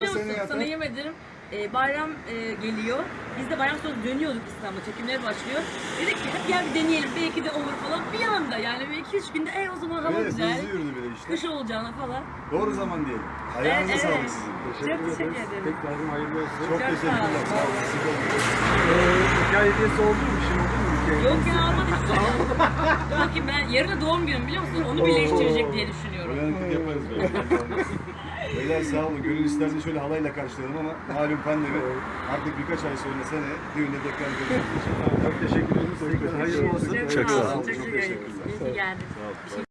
musun? Sana yemin ederim e, bayram e, geliyor. Biz de bayram sonra dönüyorduk İstanbul'a. Çekimler başlıyor. Dedik ki hadi gel bir deneyelim. Belki de olur falan. Bir anda yani bir iki üç günde e o zaman hava Evet, güzel. hızlı yürüdü bile işte. Kış olacağına falan. Doğru zaman diyelim. Ayağınıza Evet, sağlık evet. sizin. Çok teşekkür ederim. Tekrardan hayırlı olsun. Çok, Çok teşekkürler. sağ olun. Sağ olun. Siz de olun. Ee, hikaye hediyesi oldu mu? Bir şey oldu mu? Hikaye Yok ya almadık. Dur bakayım ben yarın da doğum günüm biliyor musun? Onu birleştirecek diye düşünüyorum. Uyanıklık yaparız böyle. Beyler sağ olun. Gönül isterdi şöyle halayla karşılayalım ama malum pandemi. Artık birkaç ay sonra sene düğünde tekrar görüşürüz. Çok teşekkür. Tekrar hayırlı olsun. Çok sağ olun. Çok Çok teşekkür ederim. teşekkürler. İyi ki geldin. Sağ olun.